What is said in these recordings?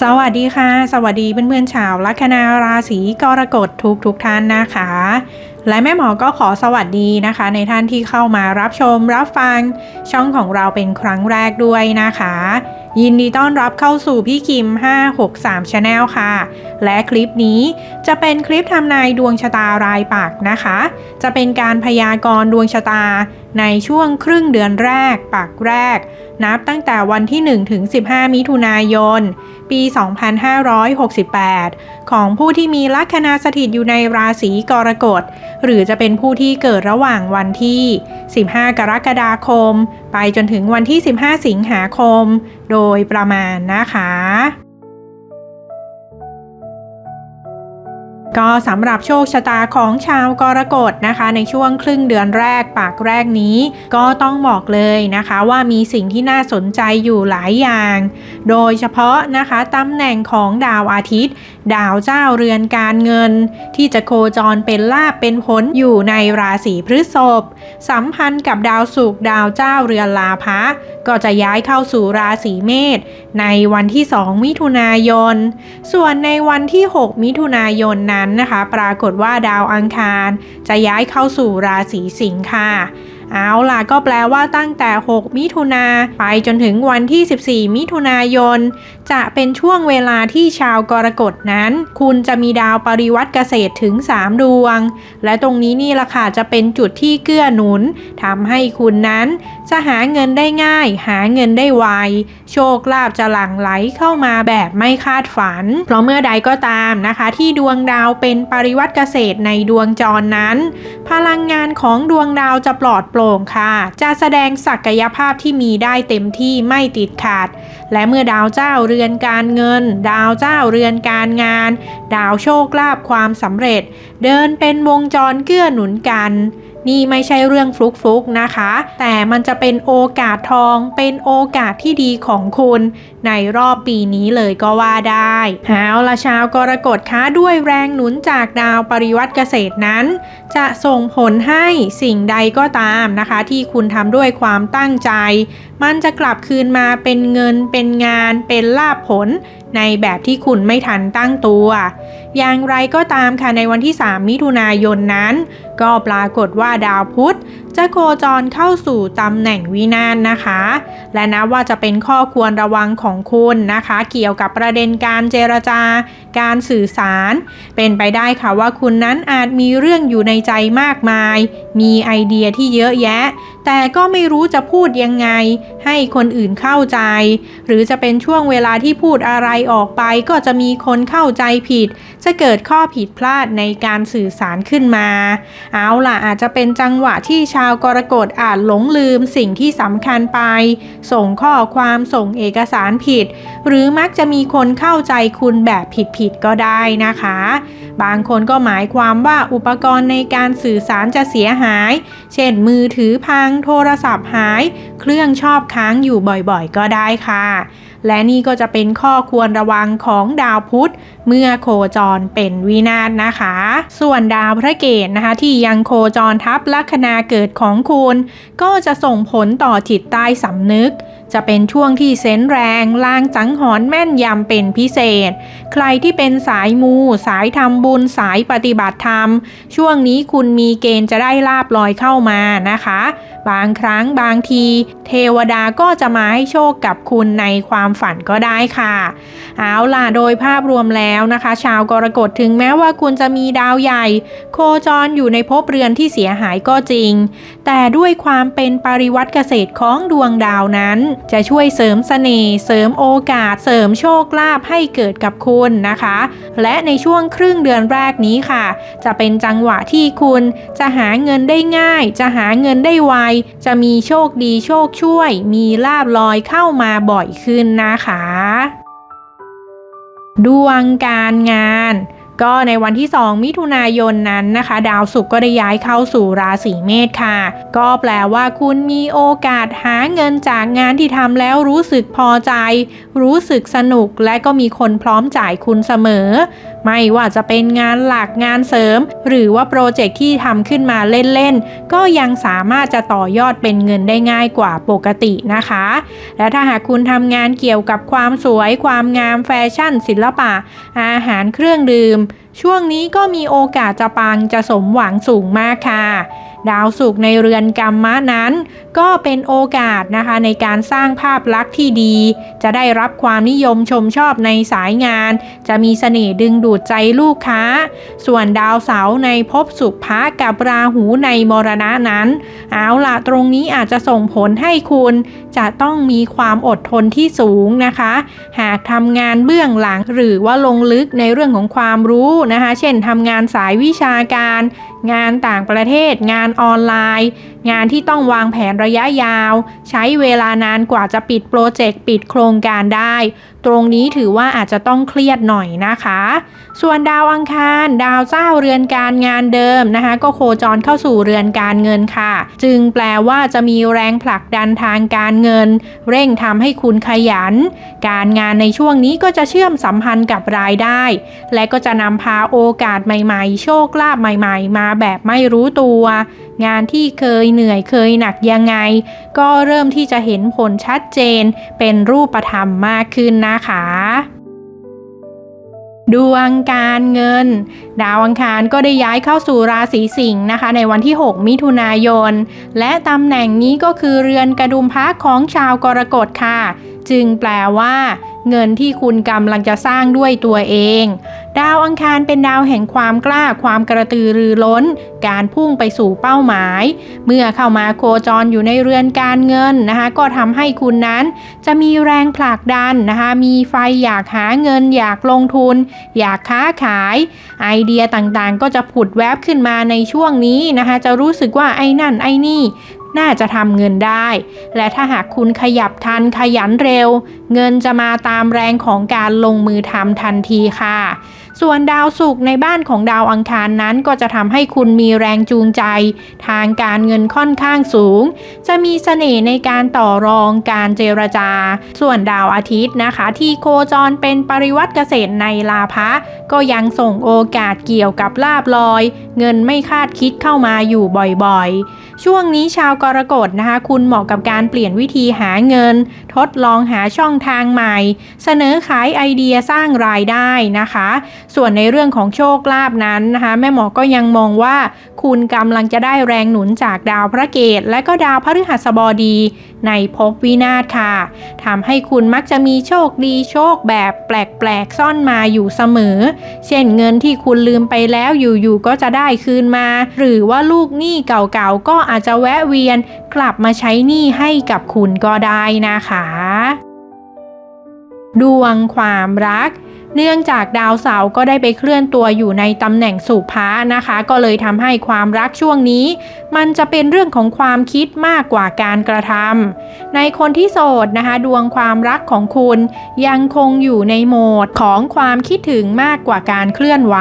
สวัสดีค่ะ สวัสดีเพื่อนๆชาวลัคนาราศีกรกฎทุกทุกท่านนะคะ และแม่หมอก็ขอสวัสดีนะคะ ในท่านที่เข้ามารับชมรับฟังช่องของเราเป็นครั้งแรกด้วยนะคะ ยินดีต้อนรับเข้าสู่พี่คิม 563 Channel ค่ะ และคลิปนี้จะเป็นคลิปทำนายดวงชะตารายปักนะคะ จะเป็นการพยากรณ์ดวงชะตาในช่วงครึ่งเดือนแรกปักแรก นับตั้งแต่วันที่ 1 ถึง 15 มิถุนายน ปี 2568 ของผู้ที่มีลัคนาสถิตอยู่ในราศีกรกฎหรือจะเป็นผู้ที่เกิดระหว่างวันที่ 15 กรกฎาคม ไปจนถึงวันที่ 15 สิงหาคม โดยประมาณนะคะก็สำหรับโชคชะตาของชาวกรกฎนะคะ ในช่วงครึ่งเดือนแรกปากแรกนี้ ก็ต้องบอกเลยนะคะว่ามีสิ่งที่น่าสนใจอยู่หลายอย่าง โดยเฉพาะนะคะตำแหน่งของดาวอาทิตย์ ดาวเจ้าเรือนการเงิน ที่จะโคจรเป็นลาบเป็นผลอยู่ในราศีพฤษภสัมพันธ์กับดาวศุกร์ดาวเจ้าเรือนลาภะก็จะย้ายเข้าสู่ราศีเมษในวันที่ 2 มิถุนายน ส่วนในวันที่ 6 มิถุนายนนั้นนะคะ ปรากฏว่าดาวอังคาร จะย้ายเข้าสู่ราศีสิงค์ค่ะ เอาล่ะก็แปลว่าตั้งแต่ 6 มิถุนาไปจนถึงวันที่ 14 มิถุนายน จะเป็นช่วงเวลาที่ชาวกรกฎนั้น คุณจะมีดาวปริวัติเกษตรถึง 3 ดวง และตรงนี้นี่ละค่ะจะเป็นจุดที่เกื้อหนุนทำให้คุณนั้น จะหาเงินได้ง่าย หาเงินได้ไวโชคลาภจะหลั่งไหลเข้ามาแบบไม่คาดฝัน เพราะเมื่อใดก็ตามนะคะ ที่ดวงดาวเป็นปริวัติเกษตรในดวงจรนั้น พลังงานของดวงดาวจะปลอดโปร่งค่ะ จะแสดงศักยภาพที่มีได้เต็มที่ไม่ติดขัดและเมื่อดาวเจ้าเรือนการเงิน ดาวเจ้าเรือนการงาน ดาวโชคลาภความสำเร็จ เดินเป็นวงจรเกื้อหนุนกัน นี่ไม่ใช่เรื่องฟลุกๆนะคะ แต่มันจะเป็นโอกาสทอง เป็นโอกาสที่ดีของคุณ ในรอบปีนี้เลยก็ว่าได้เอาละชาวกรกฎคะด้วยแรงหนุนจากดาวปริวัติเกษตรนั้น จะส่งผลให้สิ่งใดก็ตามนะคะ ที่คุณทำด้วยความตั้งใจ มันจะกลับคืนมาเป็นเงินเป็นงานเป็นลาภผล ในแบบที่คุณไม่ทันตั้งตัวอย่างไรก็ตามค่ะในวันที่ 3 มิถุนายนนั้น ก็ปรากฏว่าดาวพุธ จะโคจรเข้าสู่ตำแหน่งวินาศนะคะ และนับว่าจะเป็นข้อควรระวังของคุณนะคะ เกี่ยวกับประเด็นการเจรจาการสื่อสาร เป็นไปได้ค่ะว่าคุณนั้นอาจมีเรื่องอยู่ในใจมากมาย มีไอเดียที่เยอะแยะ แต่ก็ไม่รู้จะพูดยังไง ให้คนอื่นเข้าใจ หรือจะเป็นช่วงเวลาที่พูดอะไรออกไปก็จะมีคนเข้าใจผิดจะเกิดข้อผิดพลาดในการสื่อสารขึ้นมา เอาล่ะอาจจะเป็นจังหวะที่ชาวกรกฎอาจหลงลืมสิ่งที่สำคัญไป ส่งข้อความส่งเอกสารผิด หรือมักจะมีคนเข้าใจคุณแบบผิดๆก็ได้นะคะ บางคนก็หมายความว่าอุปกรณ์ในการสื่อสารจะเสียหาย เช่นมือถือพังโทรศัพท์หาย เครื่องชอบค้างอยู่บ่อยๆ ก็ได้ค่ะ และนี่ก็จะเป็นข้อควรระวังของดาวพุธ เมื่อโคจรเป็นวินาศนะคะ ส่วนดาวพระเกตนะคะ ที่ยังโคจรทับลัคนาเกิดของคุณ ก็จะส่งผลต่อจิตใต้สำนึก จะเป็นช่วงที่เซนแรงลางสังหรณ์แม่นยำเป็นพิเศษ ใครที่เป็นสายมู สายทำบุญสายปฏิบัติธรรม ช่วงนี้คุณมีเกณฑ์จะได้ลาบลอยเข้ามานะคะ บางครั้งบางที เทวดาก็จะมาให้โชคกับคุณในความฝันก็ได้ค่ะ เอาล่ะโดยภาพรวมแล้วนะคะ ชาวกรกฎถึงแม้ว่าคุณจะมีดาวใหญ่ โคจรอยู่ในภพเรือนที่เสียหายก็จริง แต่ด้วยความเป็นปริวัติเกษตรของดวงดาวนั้นจะช่วยเสริมเสน่ห์เสริมโอกาส เสริมโชคลาภให้เกิดกับคุณนะคะ และในช่วงครึ่งเดือนแรกนี้ค่ะ จะเป็นจังหวะที่คุณจะหาเงินได้ง่าย จะหาเงินได้ไว จะมีโชคดีโชคช่วย มีลาบลอยเข้ามาบ่อยขึ้นนะคะ ดวงการงาน ก็ในวันที่ 2 มิถุนายนนั้นนะคะ ดาวศุกร์ก็ได้ย้ายเข้าสู่ราศีเมษค่ะ ก็แปลว่าคุณมีโอกาสหาเงินจากงานที่ทำแล้วรู้สึกพอใจ รู้สึกสนุกและก็มีคนพร้อมจ่ายคุณเสมอ ไม่ว่าจะเป็นงานหลักงานเสริม หรือว่าโปรเจกต์ที่ทำขึ้นมาเล่นๆ ก็ยังสามารถจะต่อยอดเป็นเงินได้ง่ายกว่าปกตินะคะ และถ้าหากคุณทำงานเกี่ยวกับความสวย ความงามแฟชั่น ศิลปะ อาหารเครื่องดื่ม time ช่วงนี้ก็มีโอกาสจะปังจะสมหวังสูงมากค่ะ ดาวศุกในเรือนกรรมะนั้น ก็เป็นโอกาสนะคะในการสร้างภาพลักษณ์ที่ดี จะได้รับความนิยมชมชอบในสายงาน จะมีเสน่ห์ดึงดูดใจลูกค้า ส่วนดาวเสาในภพสุภะกับราหูในมรณะนั้นเอาละตรงนี้อาจจะส่งผลให้คุณจะต้องมีความอดทนที่สูงนะคะ หากทำงานเบื้องหลังหรือว่าลงลึกในเรื่องของความรู้นะคะ เช่นทำงานสายวิชาการงานต่างประเทศ งานออนไลน์ งานที่ต้องวางแผนระยะยาว ใช้เวลานานกว่าจะปิดโปรเจกต์ปิดโครงการได้ ตรงนี้ถือว่าอาจจะต้องเครียดหน่อยนะคะ ส่วนดาวอังคาร ดาวเจ้าเรือนการงานเดิมนะคะ ก็โคจรเข้าสู่เรือนการเงินค่ะ จึงแปลว่าจะมีแรงผลักดันทางการเงิน เร่งทำให้คุณขยัน การงานในช่วงนี้ก็จะเชื่อมสัมพันธ์กับรายได้ และก็จะนำพาโอกาสใหม่ ๆ โชคลาภใหม่ ๆ มาแบบไม่รู้ตัว งานที่เคยเหนื่อยเคยหนักยังไง ก็เริ่มที่จะเห็นผลชัดเจนเป็นรูปธรรมมากขึ้นนะคะดวงการเงิน ดาวอังคารก็ได้ย้ายเข้าสู่ราศีสิงห์นะคะ ในวันที่ 6 มิถุนายน และตำแหน่งนี้ก็คือเรือนกระดุมพระของชาวกรกฎค่ะ จึงแปลว่า เงินที่คุณกำลังจะสร้างด้วยตัวเอง ดาวอังคารเป็นดาวแห่งความกล้าความกระตือรือร้น การพุ่งไปสู่เป้าหมาย เมื่อเข้ามาโคจรอยู่ในเรือนการเงินนะคะก็ทำให้คุณนั้น จะมีแรงผลักดันนะคะมีไฟอยากหาเงิน อยากลงทุน อยากค้าขาย ไอเดียต่างๆ ก็จะผุดแวบขึ้นมาในช่วงนี้นะคะจะรู้สึกว่าไอ้นั่นไอ้นี่ น่าจะทำเงินได้ และถ้าหากคุณขยับทันขยันเร็ว เงินจะมาตามแรงของการลงมือทำทันทีค่ะ ส่วนดาวศุกร์ในบ้านของดาวอังคารนั้นก็จะทำให้คุณมีแรงจูงใจ ทางการเงินค่อนข้างสูง จะมีเสน่ห์ในการต่อรองการเจรจา ส่วนดาวอาทิตย์นะคะ ที่โคจรเป็นปริวัติเกษตรในลาภะก็ยังส่งโอกาสเกี่ยวกับลาบลอย เงินไม่คาดคิดเข้ามาอยู่บ่อยๆ ช่วงนี้ชาวกรกฎนะคะ คุณเหมาะกับการเปลี่ยนวิธีหาเงิน ทดลองหาช่องทางใหม่ เสนอขายไอเดียสร้างรายได้นะคะส่วนในเรื่องของโชคลาภนั้นนะคะแม่หมอก็ยังมองว่าคุณกำลังจะได้แรงหนุนจากดาวพระเกตและก็ดาวพฤหัสบดี ในภพวินาศค่ะทำให้คุณมักจะมีโชคดีโชคแบบแปลกๆซ่อนมาอยู่เสมอ เช่นเงินที่คุณลืมไปแล้วอยู่ๆก็จะได้คืนมา หรือว่าลูกหนี้เก่าๆก็อาจจะแวะเวียน กลับมาใช้หนี้ให้กับคุณก็ได้นะคะ ดวงความรัก เนื่องจากดาวเสาร์ก็ได้ไปเคลื่อนตัวอยู่ในตำแหน่งสุภานะคะ ก็เลยทำให้ความรักช่วงนี้ มันจะเป็นเรื่องของความคิดมากกว่าการกระทำในคนที่โสดนะคะ ดวงความรักของคุณยังคงอยู่ในโหมดของความคิดถึงมากกว่าการเคลื่อนไหว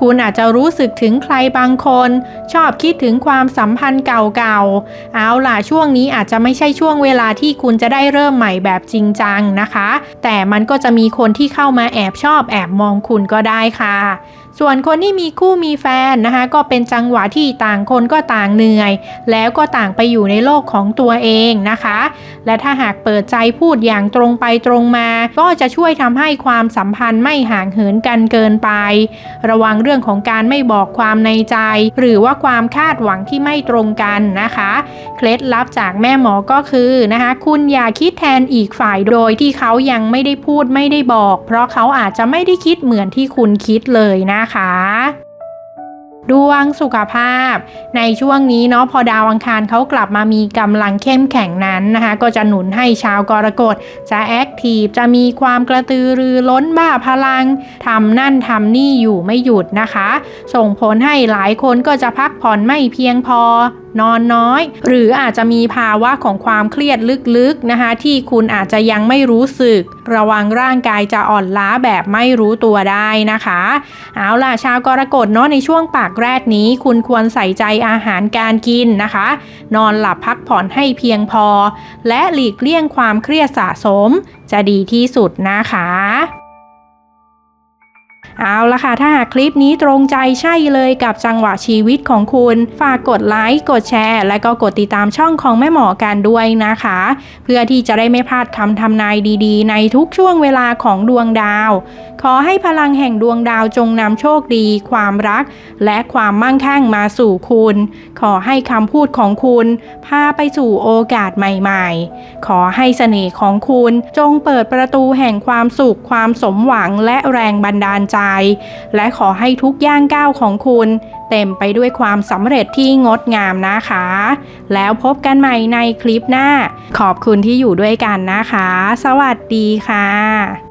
คุณอาจจะรู้สึกถึงใครบางคน ชอบคิดถึงความสัมพันธ์เก่าๆ เอาล่ะช่วงนี้อาจจะไม่ใช่ช่วงเวลาที่คุณจะได้เริ่มใหม่แบบจริงจังนะคะ แต่มันก็จะมีคนที่เข้ามาแอบชอบแอบมองคุณก็ได้ค่ะส่วนคนที่มีคู่มีแฟนนะคะก็เป็นจังหวะที่ต่างคนก็ต่างเหนื่อย แล้วก็ต่างไปอยู่ในโลกของตัวเองนะคะ และถ้าหากเปิดใจพูดอย่างตรงไปตรงมา ก็จะช่วยทำให้ความสัมพันธ์ไม่ห่างเหินกันเกินไป ระวังเรื่องของการไม่บอกความในใจ หรือว่าความคาดหวังที่ไม่ตรงกันนะคะ เคล็ดลับจากแม่หมอก็คือนะคะคุณอย่าคิดแทนอีกฝ่ายโดยที่เขายังไม่ได้พูดไม่ได้บอก เพราะเขาอาจจะไม่ได้คิดเหมือนที่คุณคิดเลยนะคะ ดวงสุขภาพ ในช่วงนี้เนาะพอดาวอังคารเขากลับมามีกำลังเข้มแข็งนั้นนะคะ ก็จะหนุนให้ชาวกรกฎจะแอคทีฟจะมีความกระตือรือร้นบ้าพลังทำนั่นทำนี่อยู่ไม่หยุดนะคะ ส่งผลให้หลายคนก็จะพักผ่อนไม่เพียงพอนอนน้อย หรืออาจจะมีภาวะของความเครียดลึกๆนะคะที่คุณอาจจะยังไม่รู้สึก ระวังร่างกายจะอ่อนล้าแบบไม่รู้ตัวได้นะคะ เอาล่ะชาวกรกฎเนาะในช่วงปากแรกนี้ คุณควรใส่ใจอาหารการกินนะคะ นอนหลับพักผ่อนให้เพียงพอ และหลีกเลี่ยงความเครียดสะสม จะดีที่สุดนะคะ เอาละค่ะ ถ้าหากคลิปนี้ตรงใจใช่เลยกับจังหวะชีวิตของคุณ ฝากกดไลค์ กดแชร์ และก็กดติดตามช่องของแม่หมอกันด้วยนะคะ เพื่อที่จะได้ไม่พลาดคำทำนายดีๆ ในทุกช่วงเวลาของดวงดาว ขอให้พลังแห่งดวงดาวจงนำโชคดี ความรัก และความมั่งคั่งมาสู่คุณ ขอให้คำพูดของคุณพาไปสู่โอกาสใหม่ๆ ขอให้เสน่ห์ของคุณจงเปิดประตูแห่งความสุข ความสมหวังและแรงบันดาลใจและขอให้ทุกย่างก้าวของคุณ เต็มไปด้วยความสำเร็จที่งดงามนะคะ แล้วพบกันใหม่ในคลิปหน้า ขอบคุณที่อยู่ด้วยกันนะคะ สวัสดีค่ะ